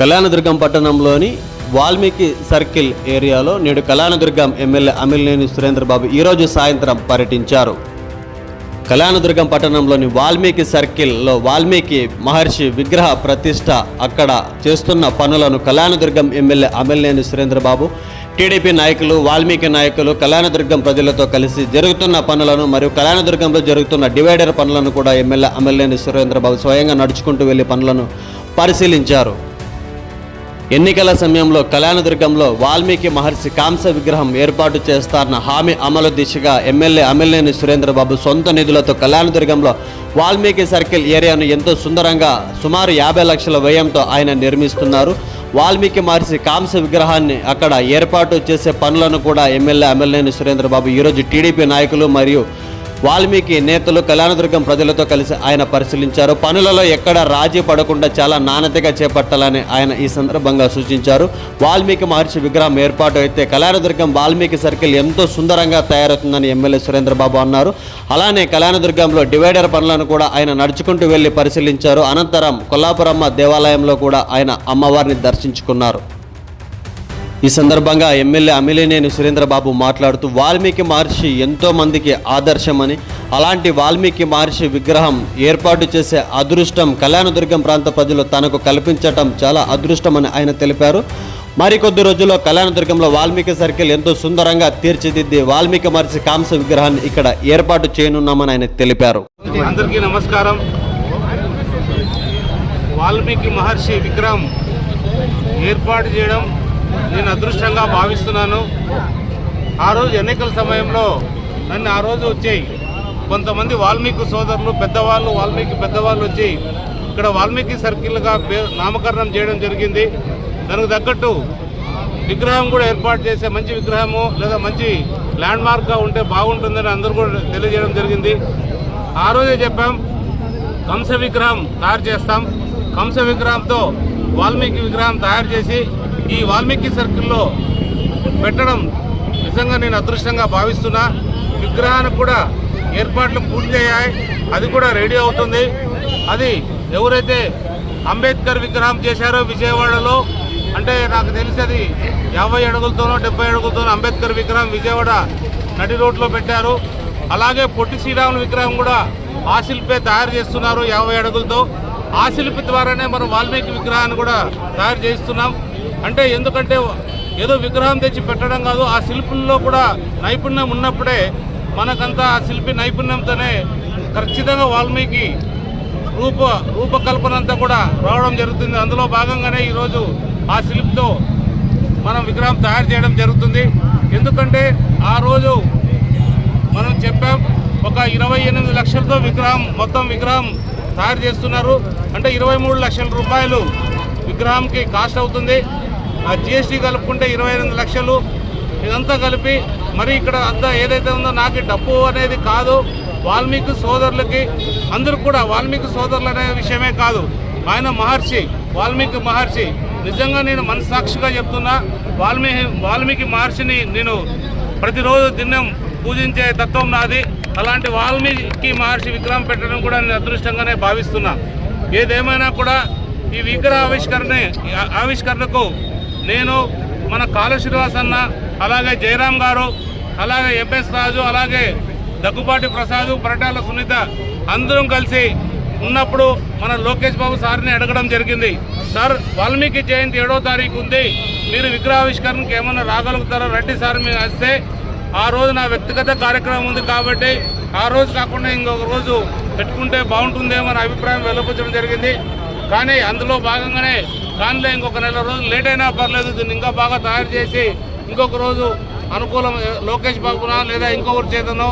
కళ్యాణదుర్గం పట్టణంలోని వాల్మీకి సర్కిల్ ఏరియాలో నేడు కళ్యాణదుర్గం ఎమ్మెల్యే అమిలినేని సురేంద్రబాబు ఈరోజు సాయంత్రం పర్యటించారు. కళ్యాణదుర్గం పట్టణంలోని వాల్మీకి సర్కిల్లో వాల్మీకి మహర్షి విగ్రహ ప్రతిష్ట అక్కడ చేస్తున్న పనులను కళ్యాణదుర్గం ఎమ్మెల్యే అమిలినేని సురేంద్రబాబు టీడీపీ నాయకులు వాల్మీకి నాయకులు కళ్యాణదుర్గం ప్రజలతో కలిసి జరుగుతున్న పనులను మరియు కళ్యాణదుర్గంలో జరుగుతున్న డివైడర్ పనులను కూడా ఎమ్మెల్యే అమిలినేని సురేంద్రబాబు స్వయంగా నడుచుకుంటూ వెళ్ళి పనులను పరిశీలించారు. ఎన్నికల సమయంలో కళ్యాణదుర్గంలో వాల్మీకి మహర్షి కాంస విగ్రహం ఏర్పాటు చేస్తారన్న హామీ అమలు దిశగా ఎమ్మెల్యే అమ్మెల్యేని సురేంద్రబాబు సొంత నిధులతో కళ్యాణదుర్గంలో వాల్మీకి సర్కిల్ ఏరియాను ఎంతో సుందరంగా సుమారు యాభై లక్షల వ్యయంతో ఆయన నిర్మిస్తున్నారు. వాల్మీకి మహర్షి కాంస విగ్రహాన్ని అక్కడ ఏర్పాటు చేసే పనులను కూడా ఎమ్మెల్యే అమిలినేని సురేంద్రబాబు ఈరోజు టీడీపీ నాయకులు మరియు వాల్మీకి నేతలు కళ్యాణదుర్గం ప్రజలతో కలిసి ఆయన పరిశీలించారు. పనులలో ఎక్కడ రాజీ పడకుండా చాలా నాణ్యతగా చేపట్టాలని ఆయన ఈ సందర్భంగా సూచించారు. వాల్మీకి మహర్షి విగ్రహం ఏర్పాటు అయితే కళ్యాణదుర్గం వాల్మీకి సర్కిల్ ఎంతో సుందరంగా తయారవుతుందని ఎమ్మెల్యే సురేంద్రబాబు అన్నారు. అలానే కళ్యాణదుర్గంలో డివైడర్ పనులను కూడా ఆయన నడుచుకుంటూ వెళ్ళి పరిశీలించారు. అనంతరం కొల్లాపురమ్మ దేవాలయంలో కూడా ఆయన అమ్మవారిని దర్శించుకున్నారు. ఈ సందర్భంగా ఎమ్మెల్యే అమిలినేని సురేంద్రబాబు మాట్లాడుతూ వాల్మీకి మహర్షి ఎంతోమందికి ఆదర్శమని అలాంటి వాల్మీకి మహర్షి విగ్రహం ఏర్పాటు చేసే అదృష్టం కళ్యాణదుర్గం ప్రాంత ప్రజలు తనకు కల్పించటం చాలా అదృష్టమని ఆయన తెలిపారు. మరికొద్ది రోజుల్లో కళ్యాణదుర్గంలో వాల్మీకి సర్కిల్ ఎంతో సుందరంగా తీర్చిదిద్ది వాల్మీకి మహర్షి కాంస విగ్రహాన్ని ఇక్కడ ఏర్పాటు చేయనున్నామని ఆయన తెలిపారు. అందరికీ నమస్కారం. వాల్మీకి మహర్షి విగ్రహం ఏర్పాటు చేయడం నేను అదృష్టంగా భావిస్తున్నాను. ఆ రోజు ఎన్నికల సమయంలో నన్ను ఆ రోజు వచ్చి కొంతమంది వాల్మీకి సోదరులు పెద్దవాళ్ళు వాల్మీకి పెద్దవాళ్ళు వచ్చి ఇక్కడ వాల్మీకి సర్కిల్గా పేరు నామకరణం చేయడం జరిగింది. దానికి తగ్గట్టు విగ్రహం కూడా ఏర్పాటు చేసే మంచి విగ్రహము లేదా మంచి ల్యాండ్ మార్క్గా ఉంటే బాగుంటుందని అందరూ కూడా తెలియజేయడం జరిగింది. ఆ రోజే చెప్పాం కంస విగ్రహం తయారు చేస్తాం. కంస విగ్రహంతో వాల్మీకి విగ్రహం తయారు చేసి ఈ వాల్మీకి సర్కిల్లో పెట్టడం నిజంగా నేను అదృష్టంగా భావిస్తున్నా. విగ్రహానికి కూడా ఏర్పాట్లు పూర్తి అయ్యాయి. అది కూడా రెడీ అవుతుంది. అది ఎవరైతే అంబేద్కర్ విగ్రహం చేశారో విజయవాడలో అంటే నాకు తెలిసి అది యాభై అడుగులతోనో డెబ్బై అడుగులతోనో అంబేద్కర్ విగ్రహం విజయవాడ నడి రోడ్లో పెట్టారు. అలాగే పొట్టి శ్రీరాములు విగ్రహం కూడా ఆ శిల్పే తయారు చేస్తున్నారు యాభై అడుగులతో. ఆ శిల్పి ద్వారానే మనం వాల్మీకి విగ్రహాన్ని కూడా తయారు చేస్తున్నాం అంటే ఎందుకంటే ఏదో విగ్రహం తెచ్చి పెట్టడం కాదు ఆ శిల్పుల్లో కూడా నైపుణ్యం ఉన్నప్పుడే మనకంతా ఆ శిల్పి నైపుణ్యంతోనే ఖచ్చితంగా వాల్మీకి రూప రూపకల్పన అంతా కూడా రావడం జరుగుతుంది. అందులో భాగంగానే ఈరోజు ఆ శిల్పితో మనం విగ్రహం తయారు చేయడం జరుగుతుంది. ఎందుకంటే ఆ రోజు మనం చెప్పాం ఒక ఇరవై ఎనిమిది లక్షలతో విగ్రహం మొత్తం విగ్రహం తయారు చేస్తున్నారు. అంటే ఇరవై మూడు లక్షల రూపాయలు విగ్రహంకి కాస్ట్ అవుతుంది. ఆ జిఎస్టీ కలుపుకుంటే ఇరవై ఎనిమిది లక్షలు. ఇదంతా కలిపి మరి ఇక్కడ అంతా ఏదైతే ఉందో నాకు డబ్బు అనేది కాదు. వాల్మీకి సోదరులకి అందరూ కూడా వాల్మీకి సోదరులు అనే విషయమే కాదు. ఆయన మహర్షి వాల్మీకి మహర్షి. నిజంగా నేను మనసాక్షిగా చెప్తున్నా వాల్మీకి వాల్మీకి మహర్షిని నేను ప్రతిరోజు దినం పూజించే తత్వం నాది. అలాంటి వాల్మీకి మహర్షి విగ్రహం పెట్టడం కూడా నేను అదృష్టంగానే భావిస్తున్నా. ఏదేమైనా కూడా ఈ విగ్రహ ఆవిష్కరణ ఆవిష్కరణకు నేను మన కాళ శ్రీనివాస్ అన్న అలాగే జయరాం గారు అలాగే ఎంఎస్ రాజు అలాగే దగ్గుపాటి ప్రసాద్ పరటాల సునీత అందరం కలిసి ఉన్నప్పుడు మన లోకేష్ బాబు సార్ని అడగడం జరిగింది. సార్ వాల్మీకి జయంతి ఏడో తారీఖు ఉంది. మీరు విగ్రహావిష్కరణకి ఏమైనా రాగలుగుతారో? రెడ్డి సార్ మీరు వస్తే ఆ రోజు నా వ్యక్తిగత కార్యక్రమం ఉంది కాబట్టి ఆ రోజు కాకుండా ఇంకొక రోజు పెట్టుకుంటే బాగుంటుందేమో అభిప్రాయం వెలువచ్చడం జరిగింది. కానీ అందులో భాగంగానే దానిలో ఇంకొక నెల రోజులు లేట్ అయినా పర్లేదు దీన్ని ఇంకా బాగా తయారు చేసి ఇంకొక రోజు అనుకూలం లోకేష్ బాబునా లేదా ఇంకొకరి చేతనో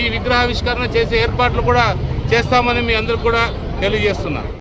ఈ విగ్రహావిష్కరణ చేసే ఏర్పాట్లు కూడా చేస్తామని మీ అందరికి కూడా తెలియజేస్తున్నా.